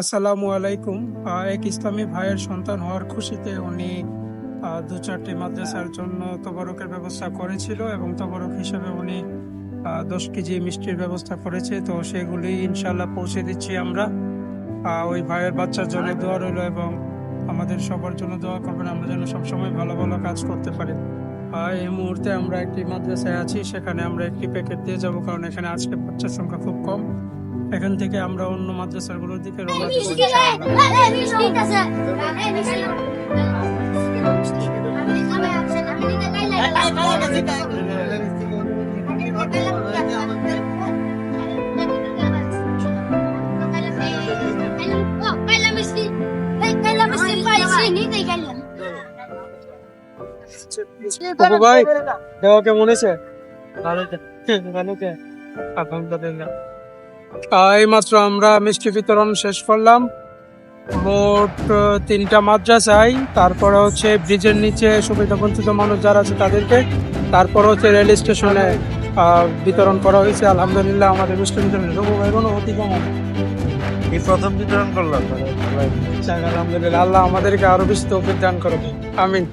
আসসালামু আলাইকুম। এক ইসলামী ভাইয়ের সন্তান হওয়ার খুশিতে উনি দু চারটি মাদ্রাসার জন্য তবরকের ব্যবস্থা করেছিল এবং তবরক হিসেবে উনি দশ কেজি মিষ্টির ব্যবস্থা করেছে। তো সেগুলি ইনশাল্লাহ পৌঁছে দিচ্ছি আমরা। ওই ভাইয়ের বাচ্চার জন্য দোয়া রইল এবং আমাদের সবার জন্য দোয়া করবেন। আমরা যেন সবসময় ভালো ভালো কাজ করতে পারি। এই মুহূর্তে আমরা একটি মাদ্রাসায় আছি। সেখানে আমরা একটি প্যাকেট দিয়ে যাব কারণ এখানে আজকে বাচ্চার সংখ্যা খুব কম। এখান থেকে আমরা অন্য মাদ্রাসাগুলোর দিকে রওনা ভাই দেওয়া কেমন হয়েছে আলহামদুলিল্লাহ। এই মাত্র আমরা মিষ্টি বিতরণ শেষ করলাম। মোট তিনটা মাদ্রাসায় তারপরে হচ্ছে ব্রিজের নিচে সুবিধা বঞ্চিত মানুষ যারা আছে তাদেরকে। তারপর হচ্ছে রেল স্টেশনে বিতরণ করা হয়েছে। আলহামদুলিল্লাহ আমাদের মিষ্টি বিতরণ কোনো অতি কম এই প্রথম বিতরণ করলাম? আলহামদুলিল্লাহ আল্লাহ আমাদেরকে আরও বেশি তৌফিক দান করবে আমিন।